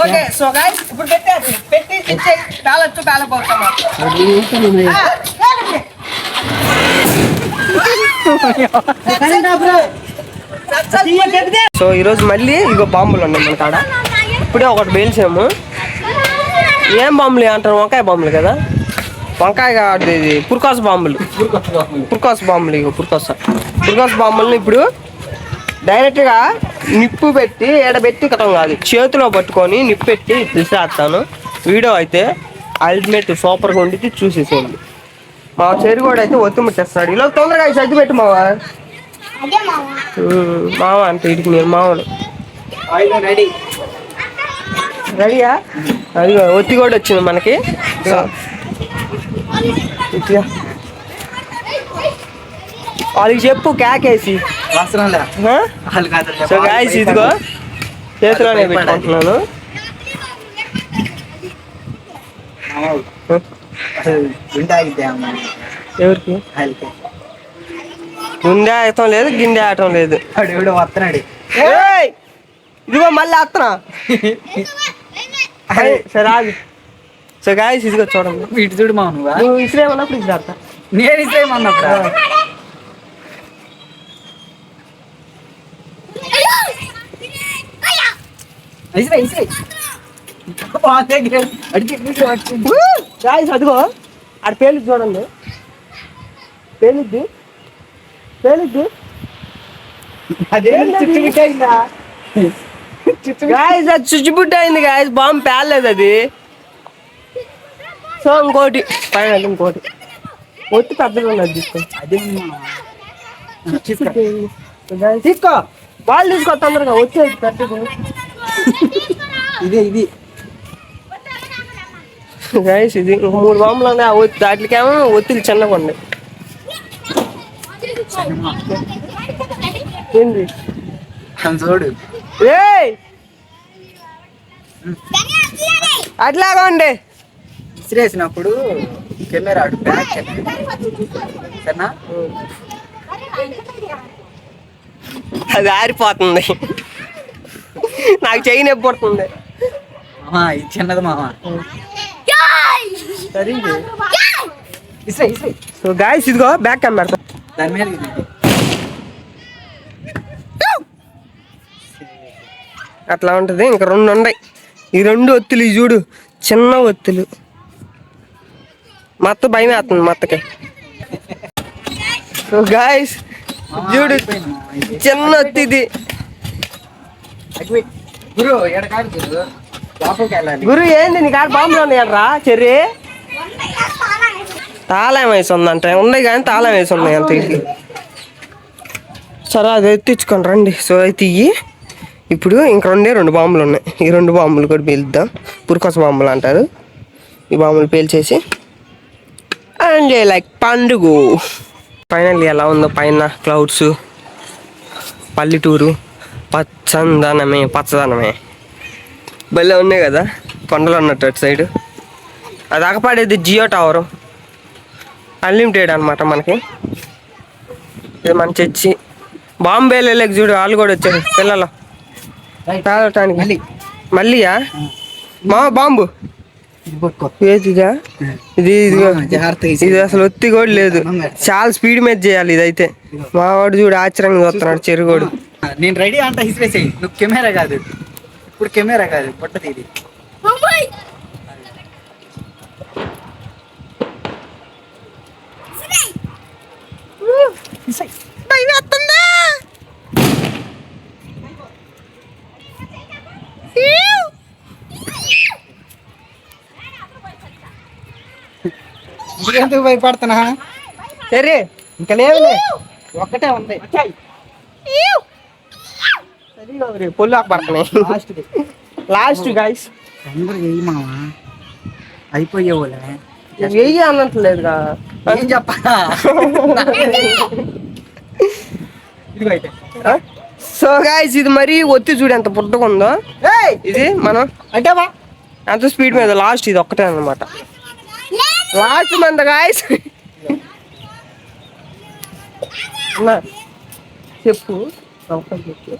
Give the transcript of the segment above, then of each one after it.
Okay so guys ఇప్పుడు పెట్టి ఇచ్చే సో ఈరోజు మళ్ళీ ఇగో బాంబులు ఉన్నాయి మన కాడ. ఇప్పుడే ఒకటి పేల్చాము. ఏం బాంబులు అంటారు? వంకాయ బాంబులు కదా? వంకాయ కాదు ఇది పుర్కాస్ బాంబులు. పుర్కాస్ బాంబులు ఇగో పుర్కాస్. పుర్కాస్ బాంబులను ఇప్పుడు డైరెక్ట్గా నిప్పు పెట్టి ఎడబెట్టి కథం కాదు. చేతిలో పట్టుకొని నిప్పు పెట్టి తీసేస్తాను. వీడియో అయితే అల్టిమేట్ సూపర్గా ఉండి చూసేసేయండి. మా చెరుగోడు అయితే ఒత్తి ముట్టేస్తాడు. ఇలా తొందరగా సర్ది పెట్టు మావా. మావ. అంటే ఇడికి నేను మావను. రెడీ. రెడీయా? అదిగో ఒత్తి కూడా వచ్చింది మనకి. వాళ్ళకి చెప్పు కేకేసి. సో గాయస్ ఇదిగో చేతిలోనే పెట్టుకుంటున్నాను ఎవరికి? గుండె ఆడటం లేదు గిండె ఆడటం లేదు! ఇదిగో మళ్ళీ అత్తనా సరే ఆగు. సో గాయస్ ఇదిగో చూడండి. ఇటు చూడు మా నువ్వా? ఇసిరేమన్నప్పుడు ఇసిరేస్తా నేను ఇసేయమన్నప్పుడు గాయస్ అదిగో. ఆడ పేలిద్ది చూడండి. పేలిద్ది. పేలిద్ది. గాయస్ అది చుచ్చుబుట్ట అయింది గాయస్. బాంబు పేలలేదు అది. సో ఇంకోటి. పైన ఇంకోటి. ఒత్తి పెద్దగా ఉన్నది తీసుకో. అదే తీసుకో. వాళ్ళు తీసుకో తొందరగా వచ్చేది పెద్దగా ఇదే ఇది. గాయస్ ఇది మూడు బాంబులు ఉన్నాయి వాటికేమో ఒత్తిడి చిన్నగా ఉన్నాయి ఏంది? చూడు ఏయ్! అట్లాగా ఉండే. విసిరేసినప్పుడు కెమెరా బ్యాక్ సరేనా? అది ఆరిపోతుంది. నాకు చెయ్యి నొప్పి పడుతుంది. మామ ఇది చిన్నది మామ. సరే ఇసే ఇసే. సో గాయస్ ఇదిగో బ్యాక్ క్యామ్ పెడతా దాని మీద. అట్లా ఉంటది ఇంకా రెండు ఉన్నాయి ఈ రెండు ఒత్తులు ఇవి చూడు చిన్న ఒత్తులు. మత్త భయం వేస్తుంది మత్తకి. సో గాయస్ చూడు. చిన్న ఒత్తి ఇది. అటు పోయి. గురు ఎక్కడ గురు. లోపలికి వెళ్ళాలి. గురు ఏంది నీ కాడ బాంబులు ఉన్నాయట్రా చెర్రి? తాళం వేసి ఉందంట. ఉన్నాయి కానీ తాళం వేసి ఉన్నాయి అంత. సరే అది ఎత్తించుకొని రండి. సో అయితే ఇవి ఇప్పుడు ఇంక రెండే రెండు బాంబులు ఉన్నాయి. ఈ రెండు బాంబులు కూడా పేలుద్దాం. పురుకొస బాంబులు అంటారు. ఈ బాంబులు పేల్చేసి అండ్ లైక్ పండుగ. ఫైనల్ ఎలా ఉందో పైన క్లౌడ్స్ పల్లెటూరు. పచ్చందనమే పచ్చదనమే. భలే ఉన్నాయి కదా కొండలు ఉన్నట్టు అటు సైడ్. అది అగపాడేది జియో టవర్. అన్లిమిటెడ్ అనమాట మనకి. ఇది మన చర్చి. బాంబే లేక చూడు వాళ్ళు కూడా వచ్చారు పిల్లలు. తాగటానికి. మళ్ళీ. మళ్ళీయా? మా బాంబు. ఏదిగా ఇది ఇది అసలు ఒత్తి కూడా లేదు. చాలా స్పీడ్ మీద చేయాలి ఇదైతే. మా వాడు చూడు ఆశ్చర్యంగా చూస్తున్నాడు చెరుగోడు నేను రెడీ అంట ఇసిరేసేయి నువ్వు కెమెరా కాదు. ఇప్పుడు కెమెరా కాదు పొట్టది ఇది. ఎందుకు భయపడుతున్నా? సరే ఇంకా లేవులే ఒక్కటే ఉంది. పొల్లు పడుతున్నాయి లాస్ట్ లాస్ట్ గాయస్ అన్నట్లేదుగా. ఏం చెప్పా సో గాయస్ ఇది మరి ఒత్తి చూడు ఎంత పుట్టగా ఉందో. ఇది మనం అంటే ఎంత స్పీడ్ మీద? లాస్ట్ ఇది ఒక్కటే అనమాట లాస్ట్ మంద గాయస్ చెప్పు. చెప్పు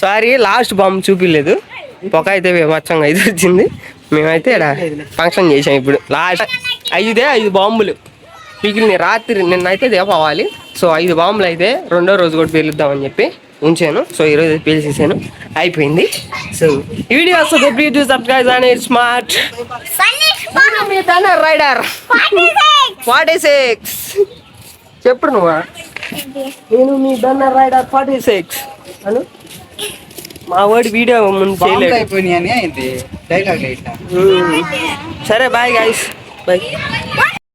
సారీ లాస్ట్ బాంబు చూపిలేదు. పొగ అయితే మచ్చంగా అయితే వచ్చింది. మేమైతే ఇక్కడ ఫంక్షన్ చేసాం ఇప్పుడు. లాస్ట్ ఐదే ఐదు బాంబులు. మిగిలిన రాత్రి నిన్నైతే దీపావళి సో ఐదు బాంబులు అయితే రెండో రోజు కూడా పేలుద్దామని చెప్పి ఉంచాను. సో ఈరోజు పేల్చేసాను. అయిపోయింది. సో ఈ వీడియో వస్తుంది ప్లీజ్ డూ సబ్స్క్రైబ్ అని స్మార్ట్ రైడర్ ఫార్టీ సిక్స్. చెప్పు నువ్వు? నేను మీ బన్నర్ రైడర్ ఫార్టీ సిక్స్. అను? మా వాడి వీడియో ముందు చేయలేదు అయిపోయినాయి డైలాగ్. సరే బాయ్ గైస్ బాయ్